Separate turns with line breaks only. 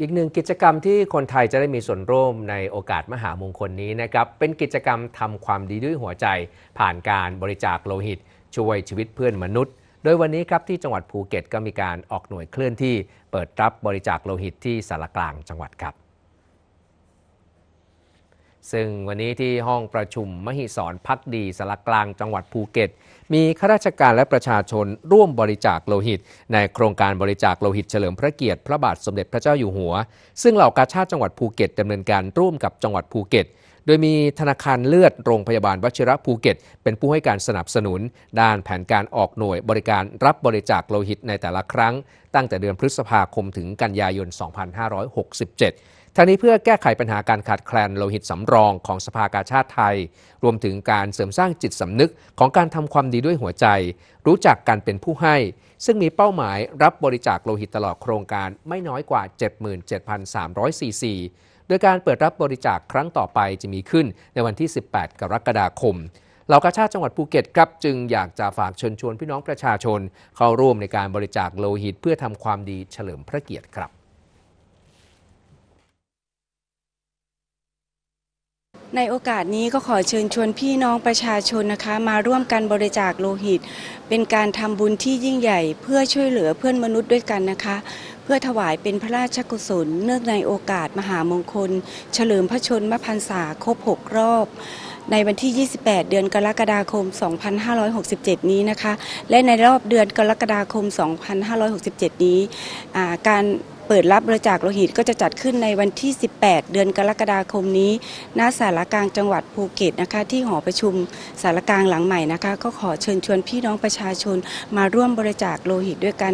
อีกหนึ่งกิจกรรมที่คนไทยจะได้มีส่วนร่วมในโอกาสมหามงคลนี้นะครับ เป็นกิจกรรมทำความดีด้วยหัวใจ ผ่านการบริจาคโลหิต ช่วยชีวิตเพื่อนมนุษย์ โดยวันนี้ครับที่จังหวัดภูเก็ตก็มีการออกหน่วยเคลื่อนที่ เปิดรับบริจาคโลหิตที่สารกลางจังหวัดครับ ซึ่งวันนี้ที่ห้องประชุมมหิสรพักดีสารกลางจังหวัดภูเก็ต มีข้าราชการและประชาชนร่วมบริจาคโลหิต ในโครงการบริจาคโลหิตเฉลิมพระเกียรติพระบาทสมเด็จพระเจ้าอยู่หัว ซึ่งเหล่ากาชาติจังหวัดภูเก็ตดำเนินการร่วมกับจังหวัดภูเก็ต โดยมีธนาคารเลือดโรงพยาบาลวชิระภูเก็ต เป็นผู้ให้การสนับสนุน ด้านแผนการออกหน่วยบริการรับบริจาคโลหิตในแต่ละครั้ง ตั้งแต่เดือนพฤษภาคมถึงกันยายน 2567ทั้งนี้เพื่อแก้ไขปัญหาการขาดแคลนโลหิตสำรองของสภากาชาติไทย รวมถึงการเสริมสร้างจิตสำนึกของการทำความดีด้วยหัวใจ รู้จักการเป็นผู้ให้ ซึ่งมีเป้าหมายรับบริจาคโลหิตตลอดโครงการไม่น้อยกว่า 77,300ซีซี โดยการเปิดรับบริจาคครั้งต่อไปจะมีขึ้นในวันที่ 18 กรกฎาคมเหล่ากาชาติจังหวัดภูเก็ตครับจึงอยากจะฝากเชิญชวนพี่น้องประชาชน เข้าร่วมในการบริจาคโลหิตเพื่อทำความดีเฉลิมพระเกียรติครับ
ในโอกาสนี้ก็ขอเชิญชวนพี่น้องประชาชนนะคะ มาร่วมกันบริจาคโลหิต เป็นการทำบุญที่ยิ่งใหญ่ เพื่อช่วยเหลือเพื่อนมนุษย์ด้วยกันนะคะ เพื่อถวายเป็นพระราชกุศล เนื่องในโอกาสมหามงคล เฉลิมพระชนมพรรษาครบ 6 รอบ ในวันที่ 28 เดือนกรกฎาคม 2567 นี้นะคะ และในรอบเดือนกรกฎาคม 2567 นี้การเปิดรับบริจาคโลหิตก็จะจัดขึ้นในวันที่ 18 เดือนกรกฎาคมนี้ ณ สารกลางจังหวัดภูเก็ตนะคะ ที่หอประชุมสารกลางหลังใหม่นะคะ ก็ขอเชิญชวนพี่น้องประชาชนมาร่วมบริจาคโลหิตด้วยกัน